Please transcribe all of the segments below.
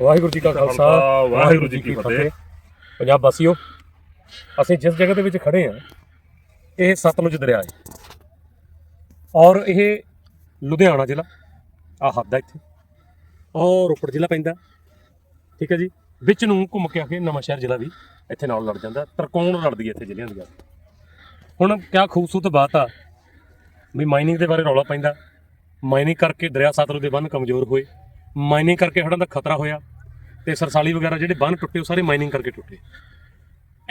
ਵਾਹਿਗੁਰੂ ਜੀ ਕਾ ਖਾਲਸਾ ਵਾਹਿਗੁਰੂ ਜੀ ਕੀ ਫਤਿਹ। ਪੰਜਾਬ ਵਾਸੀਓ ਅਸੀਂ ਜਿਸ ਜਗ੍ਹਾ ਦੇ ਵਿੱਚ ਖੜੇ ਹਾਂ ਇਹ ਸਤਲੁਜ ਦਰਿਆ ਹੈ। ਔਰ ਇਹ ਲੁਧਿਆਣਾ ਜ਼ਿਲ੍ਹਾ ਆ ਹੱਦ ਹੈ ਇੱਥੇ। ਔਰ ਰੋਪੜ ਜ਼ਿਲ੍ਹਾ ਪੈਂਦਾ। ਠੀਕ ਹੈ ਜੀ? ਵਿੱਚ ਨੂੰ ਘੁੰਮ ਕੇ ਆ ਕੇ ਨਵਾਂ ਸ਼ਹਿਰ ਜ਼ਿਲ੍ਹਾ ਵੀ ਇੱਥੇ ਨਾਲ ਲੜ ਜਾਂਦਾ। ਤਰਕੋਣ ਲੜਦੀ ਹੈ ਇੱਥੇ ਜ਼ਿਲ੍ਹਿਆਂ ਦੀ ਹੁਣ ਕਿਆ ਖੂਬਸੂਰਤ ਬਾਤ ਆ ਵੀ ਮਾਈਨਿੰਗ ਦੇ ਬਾਰੇ ਰੌਲਾ ਪੈਂਦਾ। ਮਾਈਨਿੰਗ ਕਰਕੇ ਦਰਿਆ ਸਤਲੁਜ ਦੇ ਬੰਨ ਕਮਜ਼ੋਰ ਹੋਏ। ਮਾਈਨਿੰਗ ਕਰਕੇ ਹੜ੍ਹਾਂ ਦਾ ਖਤਰਾ ਹੋਇਆ ਤੇ ਸਰਸਾਲੀ ਵਗੈਰਾ ਜਿਹੜੇ ਬੰਨ ਟੁੱਟੇ, ਉਹ ਸਾਰੇ ਮਾਈਨਿੰਗ ਕਰਕੇ ਟੁੱਟੇ।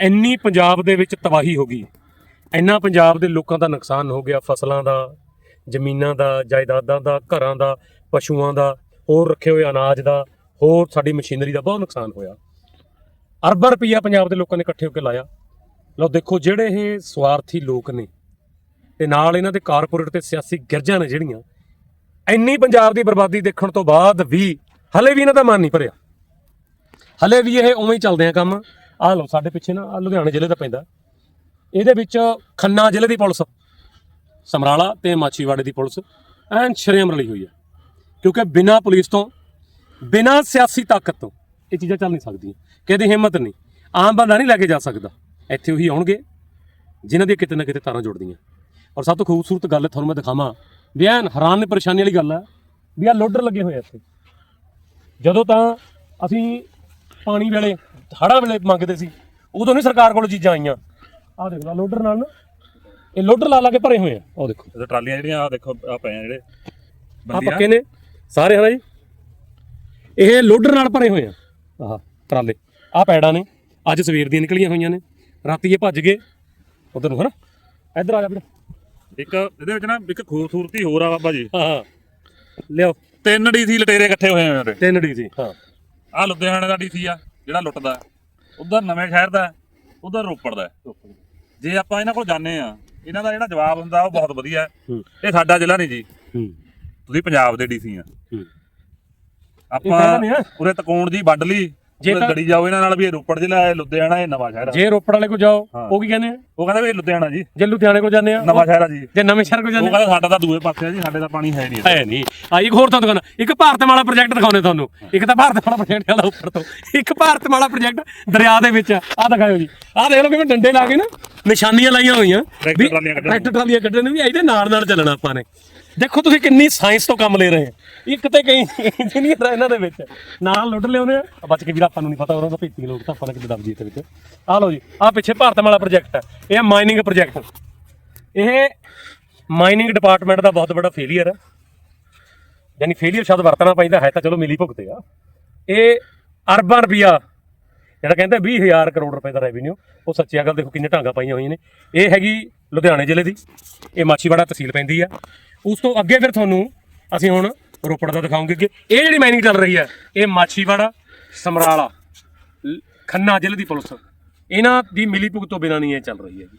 ਇੰਨੀ ਪੰਜਾਬ ਦੇ ਵਿੱਚ ਤਬਾਹੀ ਹੋ ਗਈ। ਇੰਨਾ ਪੰਜਾਬ ਦੇ ਲੋਕਾਂ ਦਾ ਨੁਕਸਾਨ ਹੋ ਗਿਆ, ਫਸਲਾਂ ਦਾ, ਜ਼ਮੀਨਾਂ ਦਾ, ਜਾਇਦਾਦਾਂ ਦਾ, ਘਰਾਂ ਦਾ, ਪਸ਼ੂਆਂ ਦਾ, ਹੋਰ ਰੱਖੇ ਹੋਏ ਅਨਾਜ ਦਾ, ਹੋਰ ਸਾਡੀ ਮਸ਼ੀਨਰੀ ਦਾ ਬਹੁਤ ਨੁਕਸਾਨ ਹੋਇਆ। ਅਰਬਾਂ ਰੁਪਈਆ ਪੰਜਾਬ ਦੇ ਲੋਕਾਂ ਨੇ ਇਕੱਠੇ ਹੋ ਕੇ ਲਾਇਆ। ਲਓ ਦੇਖੋ ਜਿਹੜੇ ਇਹ ਸਵਾਰਥੀ ਲੋਕ ਨੇ, ਤੇ ਨਾਲ ਇਹਨਾਂ ਦੇ ਕਾਰਪੋਰੇਟ ਤੇ ਸਿਆਸੀ ਗਿਰਜਾਂ ਨੇ ਜਿਹੜੀਆਂ ਇੰਨੀ ਪੰਜਾਬ ਦੀ ਬਰਬਾਦੀ ਦੇਖਣ ਤੋਂ ਬਾਅਦ ਵੀ ਹਲੇ ਵੀ ਇਹਨਾਂ ਦਾ ਮਨ ਨਹੀਂ ਭਰਿਆ। ਹਲੇ ਵੀ ਇਹ ਉਵੇਂ ਹੀ ਚੱਲਦੇ ਆ ਕੰਮ। ਆਹ ਲਓ, ਸਾਡੇ ਪਿੱਛੇ ਨਾ ਆਹ ਲੁਧਿਆਣੇ ਜ਼ਿਲ੍ਹੇ ਦਾ ਪੈਂਦਾ। ਇਹਦੇ ਵਿੱਚ ਖੰਨਾ ਜ਼ਿਲ੍ਹੇ ਦੀ ਪੁਲਿਸ, ਸਮਰਾਲਾ ਤੇ ਮਾਛੀਵਾੜੇ ਦੀ ਪੁਲਿਸ ਐਨ ਸ਼ਰੇਮ ਰਲੀ ਹੋਈ ਹੈ। ਕਿਉਂਕਿ ਬਿਨਾਂ ਪੁਲਿਸ ਤੋਂ, ਬਿਨਾਂ ਸਿਆਸੀ ਤਾਕਤ ਤੋਂ ਇਹ ਚੀਜ਼ਾਂ ਚੱਲ ਨਹੀਂ ਸਕਦੀਆਂ। ਕਿਹਦੀ ਹਿੰਮਤ ਨਹੀਂ। ਆਮ ਬੰਦਾ ਨਹੀਂ ਲੈ ਕੇ ਜਾ ਸਕਦਾ। ਇੱਥੇ ਉਹੀ ਆਉਣਗੇ, ਜਿਨ੍ਹਾਂ ਦੀ ਕਿਤੇ ਨਾ ਕਿਤੇ ਤਾਰਾਂ ਜੁੜਦੀਆਂ। ਔਰ ਸਭ ਤੋਂ ਖੂਬਸੂਰਤ ਗੱਲ ਤੁਹਾਨੂੰ ਮੈਂ ਦਿਖਾਵਾਂ ਵੀ ਐਨ ਹੈਰਾਨ ਨੇ ਪਰੇਸ਼ਾਨੀ ਵਾਲੀ ਗੱਲ ਹੈ ਵੀ ਆ ਲੋਡਰ ਲੱਗੇ ਹੋਏ ਆ ਇੱਥੇ। ਜਦੋਂ ਤਾਂ ਅਸੀਂ ਪਾਣੀ ਵੇਲੇ ਹੜ੍ਹਾਂ ਵੇਲੇ ਮੰਗਦੇ ਸੀ ਉਦੋਂ ਨਹੀਂ ਸਰਕਾਰ ਕੋਲ ਚੀਜ਼ਾਂ ਆਈਆਂ। ਆਹ ਦੇਖ ਲਓ ਲੋਡਰ ਨਾਲ ਨਾ ਇਹ ਲੋਡਰ ਲਾ ਲਾ ਕੇ ਭਰੇ ਹੋਏ ਆ ਉਹ ਦੇਖੋ। ਇਹ ਟਰਾਲੀਆਂ ਜਿਹੜੀਆਂ ਆ ਦੇਖੋ ਆ ਪਏ ਆ ਜਿਹੜੇ। ਆ ਪੱਕੇ ਨੇ ਸਾਰੇ ਹਨਾ ਜੀ? ਇਹ ਲੋਡਰ ਨਾਲ ਭਰੇ ਹੋਏ ਆ। ਆਹ ਟਰਾਲੇ। ਆ ਪੈੜਾਂ ਨੇ ਅੱਜ ਸਵੇਰ ਦੀਆਂ ਨਿਕਲੀਆਂ ਹੋਈਆਂ ਨੇ। ਰਾਤੀ ਇਹ ਭੱਜ ਗਏ। ਉਧਰ ਨੂੰ ਹਨਾ? ਇੱਧਰ ਆ ਜਾ ਵੀਰ। ਇੱਕ ਇਹਦੇ ਵਿੱਚ ਨਾ ਇੱਕ ਖੂਬਸੂਰਤੀ ਹੋਰ ਆ ਬਾਬਾ ਜੀ। ਹਾਂ ਲਿਓ ਤਿੰਨ ਡੀਸੀ ਲਟੇਰੇ ਇਕੱਠੇ ਹੋਏ ਹੋਏ ਨੇ ਤਿੰਨ ਡੀ ਸੀ। ਹਾਂ। ਆ ਲੁਧਿਆਣੇ ਦਾ ਡੀਸੀ ਆ ਜਿਹੜਾ ਲੁੱਟਦਾ ਉਧਰ ਨਵੇਂ ਸ਼ਹਿਰ ਦਾ ਉਧਰ ਰੋਪੜ ਦਾ ਜੇ ਆਪਾਂ ਇਹਨਾਂ ਕੋਲ ਜਾਂਦੇ ਆ ਇਹਨਾਂ ਦਾ ਜਿਹੜਾ ਜਵਾਬ ਹੁੰਦਾ ਉਹ ਬਹੁਤ ਵਧੀਆ ਇਹ ਸਾਡਾ ਜ਼ਿਲ੍ਹਾ ਨਹੀਂ ਜੀ। ਤੁਸੀਂ ਪੰਜਾਬ ਦੇ ਡੀਸੀ ਆ। ਆਪਾਂ। ਉਰੇ ਤਕੂਣ ਜੀ ਵੰਡ ਲਈ। ਜੇ ਤਾਂ- ਲੜੀ ਜਾਓ ਇਹਨਾਂ ਨਾਲ ਵੀ ਇਹ ਰੋਪੜ ਜ਼ਿਲ੍ਹਾ ਹੈ ਲੁਧਿਆਣਾ ਇਹ ਨਵਾਂ ਸ਼ਹਿਰ ਜੇ ਰੋਪੜ ਵਾਲੇ ਕੋ ਜਾਓ। ਉਹ ਕੀ ਕਹਿੰਦੇ ਆ? ਉਹ ਕਹਿੰਦਾ ਵੀ ਲੁਧਿਆਣਾ ਜੀ। ਜੇ ਲੁਧਿਆਣੇ ਕੋ ਜਾਂਦੇ ਆ ਨਵਾਂ ਸ਼ਹਿਰ ਆ ਜੀ। ਜੇ ਨਵੇਂ ਸ਼ਹਿਰ ਕੋ ਉਹ ਜਾਂਦੇ ਆ। ਕਹਿੰਦਾ ਸਾਡਾ ਤਾਂ ਦੂਏ ਪਾਸੇ ਆ ਜੀ ਸਾਡੇ ਤਾਂ ਪਾਣੀ ਹੈ ਨਹੀਂ। ਹੈ ਨਹੀਂ। ਆ ਇੱਕ ਹੋਰ ਤੁਹਾਨੂੰ ਦਿਖਾਉਣਾ ਇੱਕ ਭਾਰਤ ਮਾਲਾ ਪ੍ਰੋਜੈਕਟ ਦਿਖਾਉਣੇ ਤੁਹਾਨੂੰ। ਇੱਕ ਤਾਂ ਭਾਰਤ ਮਾਲਾ ਪ੍ਰੋਜੈਕਟ ਵਾਲਾ ਉੱਪਰ ਤੋਂ। ਇੱਕ ਭਾਰਤ ਮਾਲਾ ਪ੍ਰੋਜੈਕਟ ਦਰਿਆ ਦੇ ਵਿੱਚ ਆ। ਦਿਖਾਓ ਜੀ। ਆ ਦੇਖ ਲਓ ਕਿਵੇਂ ਡੰਡੇ ਲਾ ਕੇ ਨਾ। ਨਿਸ਼ਾਨੀਆਂ ਲਾਈਆਂ ਹੋਈਆਂ। ਟਰੈਕਟਰ ਟਰਾਲੀਆਂ ਕੱਢਣ ਨੂੰ। ਟਰੈਕਟਰ ਟਰਾਲੀਆਂ ਕੱਢਣ ਨੂੰ ਵੀ ਇਹਦੇ ਨਾਲ ਨਾਲ ਚੱਲਣਾ ਆਪਾਂ ਨੇ। ਦੇਖੋ ਤੁਸੀਂ ਕਿੰਨੀ ਸਾਇੰਸ ਤੋਂ ਕੰਮ ਲੈ ਰਹੇ ਆ ਇੱਕ ਤੇ ਕਈ ਇੰਜੀਨੀਅਰ ਆ ਇਹਨਾਂ ਦੇ ਵਿੱਚ। ਨਾਲ ਲੁੱਟ ਲਿਆਉਂਦੇ ਆ। ਆ ਬਚ ਕੇ ਵੀਰ ਆਪਾਂ ਨੂੰ ਨਹੀਂ ਪਤਾ ਉਹਨਾਂ ਦਾ ਭੇਤੀ ਲੋਕ ਤਾਂ ਆਪਾਂ ਕਿੱਦਾਂ ਦਬ ਜੀ ਤੇ ਵਿੱਚ। ਆ ਲਓ ਜੀ ਆ ਪਿੱਛੇ ਭਾਰਤ ਮਾਲਾ ਪ੍ਰੋਜੈਕਟ ਹੈ ਇਹ ਹੈ ਮਾਈਨਿੰਗ ਪ੍ਰੋਜੈਕਟ ਇਹ ਮਾਈਨਿੰਗ ਡਿਪਾਰਟਮੈਂਟ ਦਾ ਬਹੁਤ ਵੱਡਾ ਫੇਲਿਅਰ ਹੈ ਯਾਨੀ ਫੇਲਿਅਰ ਸ਼ਬਦ ਵਰਤਣਾ ਪੈਂਦਾ ਹੈ ਤਾਂ ਚਲੋ ਮਿਲੀ ਭੁਗਤੇ ਆ। ਇਹ ਅਰਬਾਂ ਰੁਪਈਆ ਜਿਹੜਾ ਕਹਿੰਦਾ 20000 ਕਰੋੜ ਰੁਪਏ ਦਾ ਰੈਵਨਿਊ ਉਹ ਸੱਚੀ ਗੱਲ ਦੇਖੋ ਕਿੰਨੇ ਢਾਂਗਾ ਪਾਈਆਂ ਹੋਈਆਂ ਨੇ। ਇਹ ਹੈਗੀ ਲੁਧਿਆਣੇ ਜ਼ਿਲ੍ਹੇ ਦੀ। ਇਹ ਮਾਛੀਵਾੜਾ ਤਹਿਸੀਲ ਪੈਂਦੀ ਆ। ਉਸ ਤੋਂ ਅੱਗੇ ਫਿਰ ਤੁਹਾਨੂੰ ਅਸੀਂ ਹੁਣ ਰੋਪੜ ਦਾ ਦਿਖਾਉਂਗੇ ਕਿ ਇਹ ਜਿਹੜੀ ਮਾਈਨਿੰਗ ਚੱਲ ਰਹੀ ਹੈ ਇਹ ਮਾਛੀਵਾੜਾ, ਸਮਰਾਲਾ ਖੰਨਾ ਜ਼ਿਲ੍ਹੇ ਦੀ ਪੁਲਿਸ। ਇਹਨਾਂ ਦੀ ਮਿਲੀ ਭੁਗਤ ਤੋਂ ਬਿਨਾਂ ਨਹੀਂ ਇਹ ਚੱਲ ਰਹੀ ਹੈਗੀ।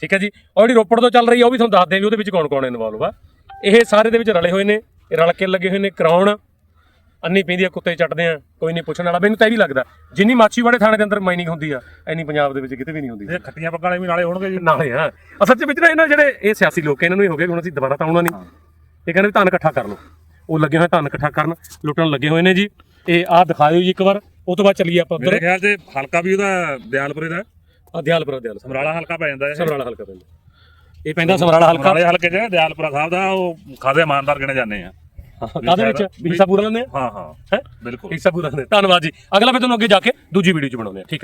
ਠੀਕ ਹੈ ਜੀ? ਔਰ ਜਿਹੜੀ ਰੋਪੜ ਤੋਂ ਚੱਲ ਰਹੀ ਹੈ ਉਹ ਵੀ ਤੁਹਾਨੂੰ ਦੱਸ ਹਾਂ ਵੀ ਉਹਦੇ ਵਿੱਚ ਕੌਣ ਕੌਣ ਇਨਵੋਲਵ ਆ। ਇਹ ਸਾਰੇ ਦੇ ਵਿੱਚ ਰਲੇ ਹੋਏ ਨੇ। ਰਲ ਕੇ ਲੱਗੇ ਹੋਏ ਨੇ, ਕਰਾਉਣ ਅੰਨੀ ਪੈਂਦੀ ਆ ਕੁੱਤੇ ਚੱਟਦੇ ਆ ਕੋਈ ਨਹੀਂ ਪੁੱਛਣ ਵਾਲਾ। ਮੈਨੂੰ ਤਾਂ ਇਹ ਵੀ ਲੱਗਦਾ ਜਿੰਨੀ ਮਾਛੀਵਾੜੇ ਥਾਣੇ ਦੇ ਅੰਦਰ ਮਾਈਨਿੰਗ ਹੁੰਦੀ ਆ ਐਨੀ ਪੰਜਾਬ ਦੇ ਵਿੱਚ ਕਿਤੇ ਵੀ ਨਹੀਂ ਹੁੰਦੀ। ਇਹ ਖੱਟੀਆਂ ਪੱਕਾਂ ਵਾਲੇ ਵੀ ਨਾਲੇ ਹੋਣਗੇ ਜੀ। ਨਾਲੇ ਆ ਅਸਲ 'ਚ ਵਿੱਚ ਨਾ ਇਹਨਾਂ ਜਿਹੜੇ ਇਹ ਸਿਆਸੀ ਲੋਕ ਇਹਨਾਂ ਨੂੰ ਹੀ ਹੋ ਗਏ ਹੁਣ ਅਸੀਂ ਦੁਬਾਰਾ ਤਾਂ ਆਉਣਾ ਨਹੀਂ। ਇਹ ਕਹਿੰਦੇ ਵੀ ਧਨ ਇਕੱਠਾ ਕਰ ਲਓ। ਉਹ ਲੱਗੇ ਹੋਏ ਧਨ ਇਕੱਠਾ ਕਰਨ ਲੁੱਟਣ ਲੱਗੇ ਹੋਏ ਨੇ ਜੀ। ਇਹ ਆਹ ਦਿਖਾਇਓ ਜੀ ਇੱਕ ਵਾਰ ਉਹ ਤੋਂ ਬਾਅਦ ਚੱਲੀਏ ਆਪਾਂ ਮੇਰੇ ਉੱਧਰ ਖਿਆਲ ਤੇ ਹਲਕਾ ਵੀ ਉਹਦਾ ਦਿਆਲਪੁਰੇ ਦਾ। ਆ ਦਿਆਲਪੁਰਾ ਦਿਆਲ ਸਮਰਾਲਾ ਹਲਕਾ ਪੈ ਜਾਂਦਾ ਇਹ। ਸਮਰਾਲਾ ਹਲਕਾ ਪੈਂਦਾ ਇਹ ਪੈਂਦਾ ਸਮਰਾਲਾ ਹਲਕਾ ਸਮਰਾਲੇ ਹਲਕੇ। 'ਚ ਦਿਆਲਪੁਰਾ ਸਾਹਿਬ ਦਾ ਉਹ ਖਾਦੇ ਇਮਾਨਦਾਰ ਗਿਣੇ ਜਾਂਦੇ ਆ। ਕਾਦੇ ਵਿੱਚ? ਹਿੱਸਾ ਪੂਰਾ ਲੈਂਦੇ ਆ? ਹਾਂ ਹਾਂ। ਹੈ? ਬਿਲਕੁਲ। ਹਿੱਸਾ ਪੂਰਾ ਲੈਂਦੇ ਆ। ਧੰਨਵਾਦ ਜੀ। ਅਗਲਾ ਫਿਰ ਤੁਹਾਨੂੰ ਅੱਗੇ ਜਾ ਕੇ ਦੂਜੀ ਵੀਡੀਓ ਚ ਬਣਾਉਂਦੇ ਆ। ਠੀਕ ਹੈ।